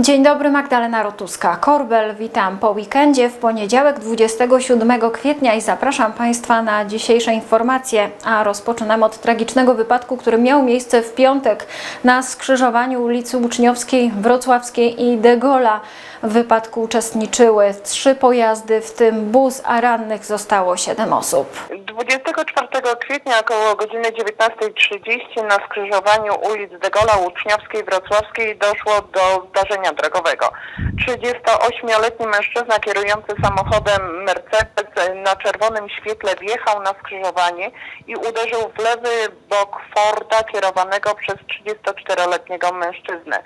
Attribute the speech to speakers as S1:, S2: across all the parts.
S1: Dzień dobry, Magdalena Rotuska-Korbel. Witam po weekendzie w poniedziałek 27 kwietnia i zapraszam Państwa na dzisiejsze informacje. A rozpoczynam od tragicznego wypadku, który miał miejsce w piątek na skrzyżowaniu ulicy Uczniowskiej, Wrocławskiej i De Gaulle'a. W wypadku uczestniczyły trzy pojazdy, w tym bus, a rannych zostało siedem osób.
S2: 24 kwietnia około godziny 19.30 na skrzyżowaniu ulic De Gaulle'a Łuczniowskiej Wrocławskiej doszło do zdarzenia drogowego. 38-letni mężczyzna kierujący samochodem Mercedes na czerwonym świetle wjechał na skrzyżowanie i uderzył w lewy bok Forda kierowanego przez 34-letniego mężczyznę.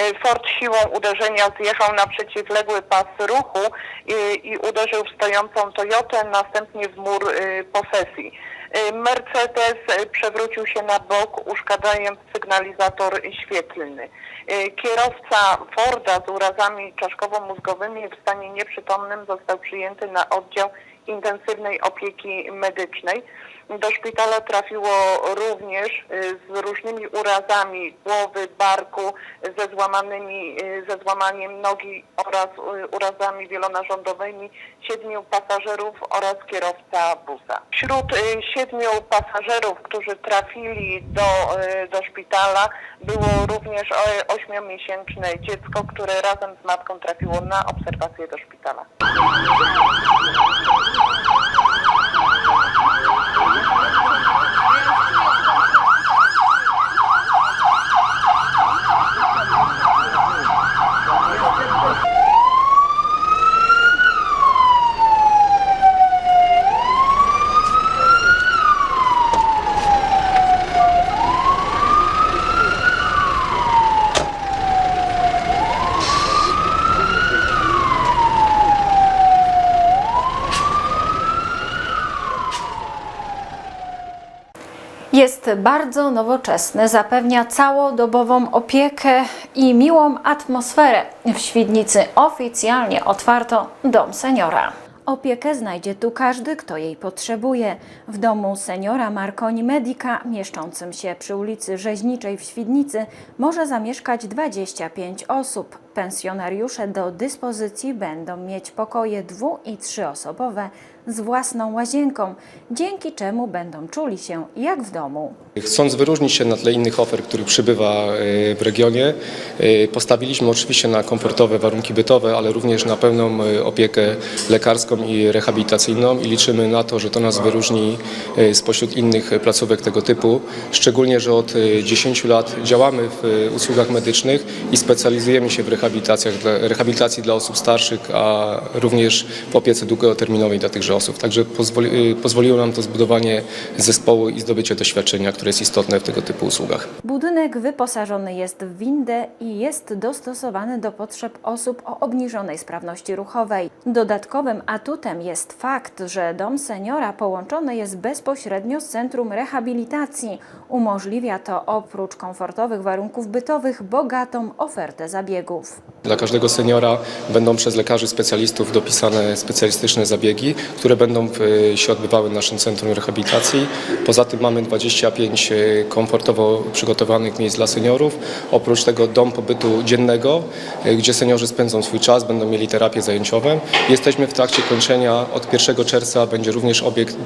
S2: Y, Ford siłą uderzenia zjechał na przeciwległy pas ruchu i, i uderzył w stojącą Toyotę, następnie w mur y, posesji. Y, Mercedes y, przewrócił się na bok, uszkadzając sygnalizator świetlny. Y, Kierowca Forda z urazami czaszkowo-mózgowymi w stanie nieprzytomnym został przyjęty na oddział intensywnej opieki medycznej. Do szpitala trafiło również y, z różnymi urazami głowy, barku, ze złamanymi, y, ze złamaniem nogi oraz y, urazami wielonarządowymi siedmiu pasażerów oraz kierowca busa. Wśród siedmiu pasażerów, którzy trafili do, do szpitala było również ośmiomiesięczne dziecko, które razem z matką trafiło na obserwację do szpitala.
S1: Jest bardzo nowoczesny, zapewnia całodobową opiekę i miłą atmosferę. W Świdnicy oficjalnie otwarto Dom Seniora. Opiekę znajdzie tu każdy, kto jej potrzebuje. W domu seniora Marconi Medica, mieszczącym się przy ulicy Rzeźniczej w Świdnicy, może zamieszkać 25 osób. Pensjonariusze do dyspozycji będą mieć pokoje dwu- i trzyosobowe z własną łazienką, dzięki czemu będą czuli się jak w domu.
S3: Chcąc wyróżnić się na tle innych ofert, których przybywa e, w regionie, e, postawiliśmy oczywiście na komfortowe warunki bytowe, ale również na pełną e, opiekę lekarską i rehabilitacyjną i liczymy na to, że to nas wyróżni spośród innych placówek tego typu. Szczególnie, że od e, 10 lat działamy w usługach medycznych i specjalizujemy się w rehabilitacjach, dla- rehabilitacji dla osób starszych, a również w opiece długoterminowej dla tychże osób. Także pozwoli, e, pozwoliło nam to zbudowanie zespołu i zdobycie doświadczenia, które jest istotne w tego typu usługach.
S1: Budynek wyposażony jest w windę i jest dostosowany do potrzeb osób o obniżonej sprawności ruchowej. Dodatkowym atutem jest fakt, że dom seniora połączony jest bezpośrednio z centrum rehabilitacji. Umożliwia to oprócz komfortowych warunków bytowych bogatą ofertę zabiegów. ん?
S3: Dla każdego seniora będą przez lekarzy specjalistów dopisane specjalistyczne zabiegi, które będą w, się odbywały w naszym centrum rehabilitacji. Poza tym mamy 25 e, komfortowo przygotowanych miejsc dla seniorów. Oprócz tego dom pobytu dziennego, e, gdzie seniorzy spędzą swój czas, będą mieli terapie zajęciowe. Jesteśmy w trakcie kończenia. Od 1 czerwca będzie również obiekt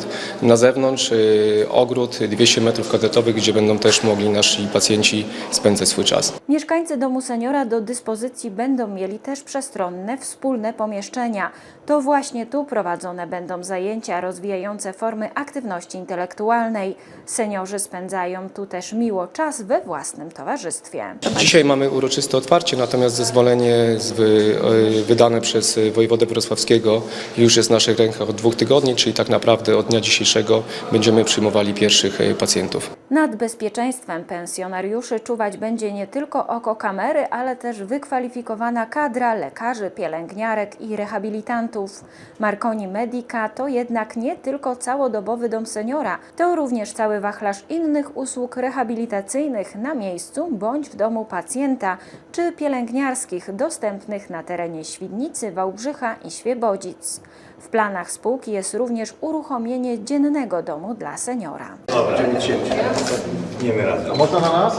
S3: na zewnątrz, e, ogród 200 metrów kwadratowych, gdzie będą też mogli nasi pacjenci spędzać swój czas.
S1: Mieszkańcy domu seniora do dyspozycji będą mieli też przestronne, wspólne pomieszczenia. To właśnie tu prowadzone będą zajęcia rozwijające formy aktywności intelektualnej. Seniorzy spędzają tu też miło czas we własnym towarzystwie.
S3: Dzisiaj mamy uroczyste otwarcie, natomiast zezwolenie e, wydane przez wojewodę wrocławskiego już jest w naszych rękach od dwóch tygodni, czyli tak naprawdę od dnia dzisiejszego będziemy przyjmowali pierwszych e, pacjentów.
S1: Nad bezpieczeństwem pensjonariuszy czuwać będzie nie tylko oko kamery, ale też wykwalifikowana kadra lekarzy, pielęgniarek i rehabilitantów. Marconi Medica to jednak nie tylko całodobowy dom seniora, to również cały wachlarz innych usług rehabilitacyjnych na miejscu bądź w domu pacjenta, czy pielęgniarskich dostępnych na terenie Świdnicy, Wałbrzycha i Świebodzic. W planach spółki jest również uruchomienie dziennego domu dla seniora.
S4: Będziemy cięci. Niemy razem.
S5: Można na nas?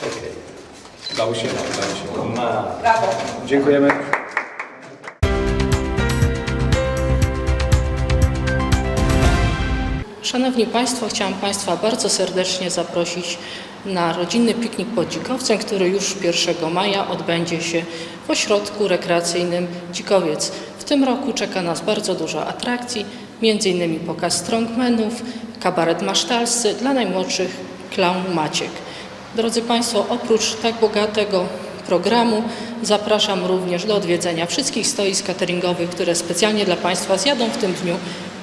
S4: Okej.
S3: Udało się? Udało się. Brawo. Dziękujemy.
S4: Szanowni Państwo, chciałam Państwa bardzo serdecznie zaprosić na rodzinny piknik pod Dzikowcem, który już 1 maja odbędzie się w ośrodku rekreacyjnym Dzikowiec. W tym roku czeka nas bardzo dużo atrakcji, m.in. pokaz strongmenów, kabaret masztalscy, dla najmłodszych klaun Maciek. Drodzy Państwo, oprócz tak bogatego programu zapraszam również do odwiedzenia wszystkich stoisk cateringowych, które specjalnie dla Państwa zjadą w tym dniu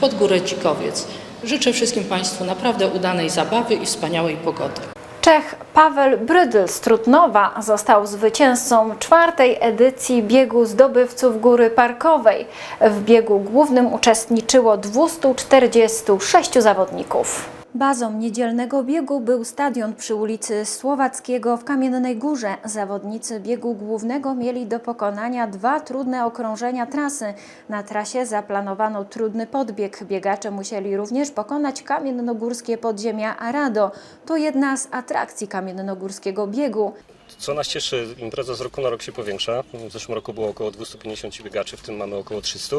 S4: pod górę Dzikowiec. Życzę wszystkim Państwu naprawdę udanej zabawy i wspaniałej pogody.
S1: Czech Paweł Brydl z Trutnowa został zwycięzcą czwartej edycji biegu zdobywców Góry Parkowej. W biegu głównym uczestniczyło 246 zawodników. Bazą niedzielnego biegu był stadion przy ulicy Słowackiego w Kamiennej Górze. Zawodnicy biegu głównego mieli do pokonania dwa trudne okrążenia trasy. Na trasie zaplanowano trudny podbieg. Biegacze musieli również pokonać kamiennogórskie podziemia Arado. To jedna z atrakcji kamiennogórskiego biegu.
S5: Co nas cieszy, impreza z roku na rok się powiększa. W zeszłym roku było około 250 biegaczy, w tym mamy około 300.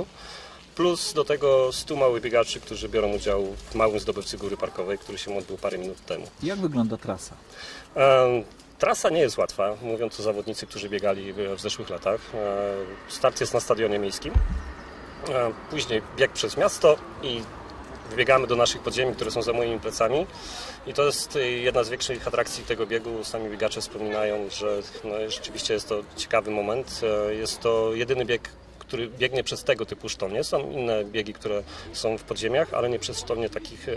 S5: Plus do tego 100 małych biegaczy, którzy biorą udział w małym zdobywcy góry parkowej, który się odbył parę minut temu.
S6: Jak wygląda trasa?
S5: Em, Trasa nie jest łatwa, mówiąc o zawodnicy, którzy biegali w, zeszłych latach. E, Start jest na stadionie miejskim. E, Później bieg przez miasto i wbiegamy do naszych podziemi, które są za moimi plecami. I to jest e, jedna z większych atrakcji tego biegu. Sami biegacze wspominają, że no, rzeczywiście jest to ciekawy moment. E, Jest to jedyny bieg, który biegnie przez tego typu sztolnie. Są inne biegi, które są w podziemiach, ale nie przez sztolnie takich e,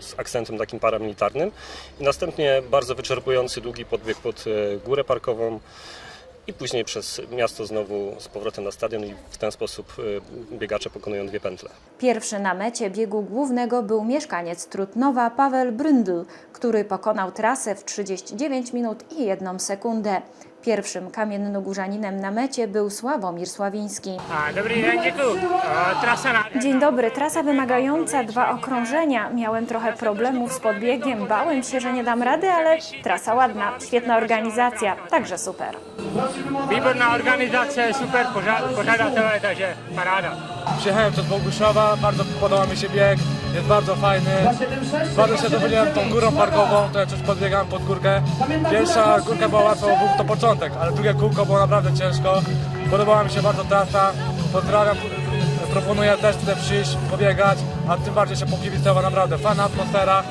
S5: z akcentem takim paramilitarnym. I następnie bardzo wyczerpujący, długi podbieg pod e, górę parkową i później przez miasto znowu z powrotem na stadion i w ten sposób e, biegacze pokonują dwie pętle.
S1: Pierwszy na mecie biegu głównego był mieszkaniec Trutnowa Paweł Bryndl, który pokonał trasę w 39 minut i 1 sekundę. Pierwszym kamiennogórzaninem na mecie był Sławomir Sławiński. Dzień dobry, trasa wymagająca dwa okrążenia. Miałem trochę problemów z podbiegiem, bałem się, że nie dam rady, ale trasa ładna, świetna organizacja, także super.
S7: Výborná organizace, super pořad, pořadatelé, takže paráda.
S8: Przyjechałem przez Boguszowa, bardzo podoba mi się bieg, jest bardzo fajny. Bardzo się dowiedziałem tą górą parkową, to ja coś podbiegałem pod górkę. Pierwsza górka była łatwa, bo był to początek, ale drugie kółko było naprawdę ciężko. Podobała mi się bardzo trasa, pozdrawiam, proponuję też tutaj przyjść, pobiegać, a tym bardziej się pokibicować, naprawdę fajna atmosfera.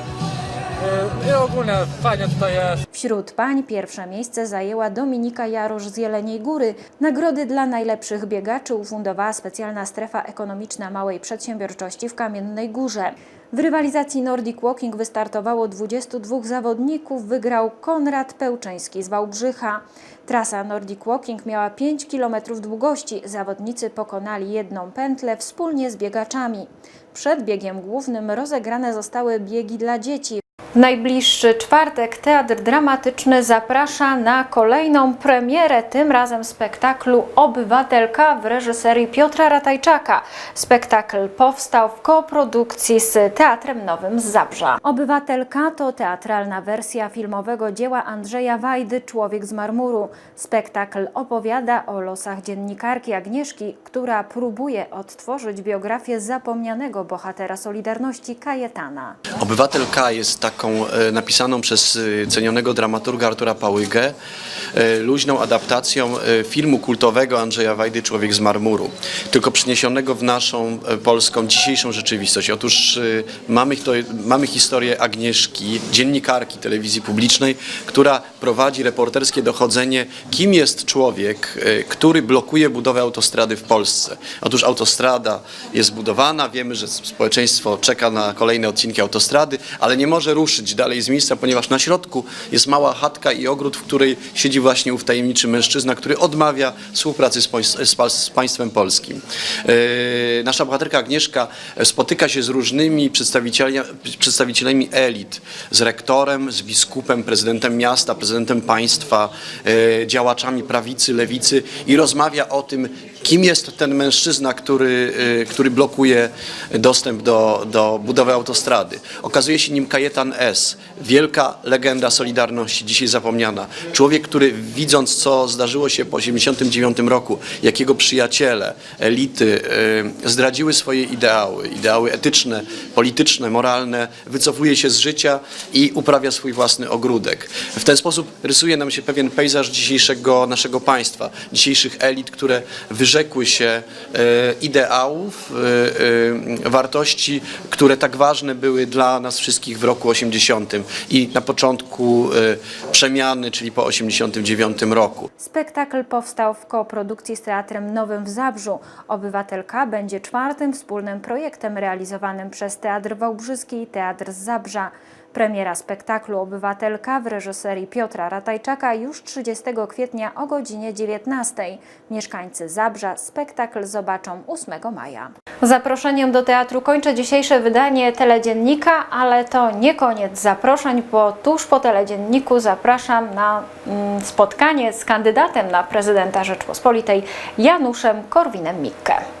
S8: I ogólnie fajnie tutaj jest.
S1: Wśród pań pierwsze miejsce zajęła Dominika Jarosz z Jeleniej Góry. Nagrody dla najlepszych biegaczy ufundowała specjalna strefa ekonomiczna małej przedsiębiorczości w Kamiennej Górze. W rywalizacji Nordic Walking wystartowało 22 zawodników, wygrał Konrad Pełczyński z Wałbrzycha. Trasa Nordic Walking miała 5 km długości. Zawodnicy pokonali jedną pętlę wspólnie z biegaczami. Przed biegiem głównym rozegrane zostały biegi dla dzieci. Najbliższy czwartek Teatr Dramatyczny zaprasza na kolejną premierę, tym razem spektaklu Obywatelka w reżyserii Piotra Ratajczaka. Spektakl powstał w koprodukcji z Teatrem Nowym z Zabrza. Obywatelka to teatralna wersja filmowego dzieła Andrzeja Wajdy Człowiek z marmuru. Spektakl opowiada o losach dziennikarki Agnieszki, która próbuje odtworzyć biografię zapomnianego bohatera Solidarności Kajetana.
S9: Obywatel K jest taką e, napisaną przez e, cenionego dramaturga Artura Pałygę e, luźną adaptacją filmu kultowego Andrzeja Wajdy Człowiek z marmuru, tylko przyniesionego w naszą polską dzisiejszą rzeczywistość. Otóż mamy, to, mamy historię Agnieszki, dziennikarki telewizji publicznej, która prowadzi reporterskie dochodzenie, kim jest człowiek, który blokuje budowę autostrady w Polsce. Otóż autostrada jest budowana, wiemy, że społeczeństwo czeka na kolejne odcinki autostrady, ale nie może ruszyć dalej z miejsca, ponieważ na środku jest mała chatka i ogród, w której siedzi właśnie ów tajemniczy mężczyzna, który odmawia współpracy z, z, państwem polskim. E, Nasza bohaterka Agnieszka spotyka się z różnymi przedstawicielami, przedstawicielami elit, z rektorem, z biskupem, prezydentem miasta, prezydentem państwa, e, działaczami prawicy, lewicy i rozmawia o tym, kim jest ten mężczyzna, który, y, który blokuje dostęp do, do budowy autostrady. Okazuje się nim Kajetan S., wielka legenda Solidarności, dzisiaj zapomniana. Człowiek, który widząc, co zdarzyło się po 1989 roku, jak jego przyjaciele, elity y, zdradziły swoje ideały, ideały etyczne, polityczne, moralne, wycofuje się z życia i uprawia swój własny ogródek. W ten sposób rysuje nam się pewien pejzaż dzisiejszego naszego państwa, dzisiejszych elit, które wyrzekły się e, ideałów, e, e, wartości, które tak ważne były dla nas wszystkich w roku 80 i na początku przemiany, czyli po 89 roku.
S1: Spektakl powstał w koprodukcji z Teatrem Nowym w Zabrzu. Obywatelka będzie czwartym wspólnym projektem realizowanym przez Teatr Wałbrzyski i Teatr z Zabrza. Premiera spektaklu Obywatelka w reżyserii Piotra Ratajczaka już 30 kwietnia o godzinie 19. Mieszkańcy Zabrza spektakl zobaczą 8 maja. Zaproszeniem do teatru kończę dzisiejsze wydanie teledziennika, ale to nie koniec zaproszeń, bo tuż po teledzienniku zapraszam na mm, spotkanie z kandydatem na prezydenta Rzeczpospolitej Januszem Korwinem-Mikke.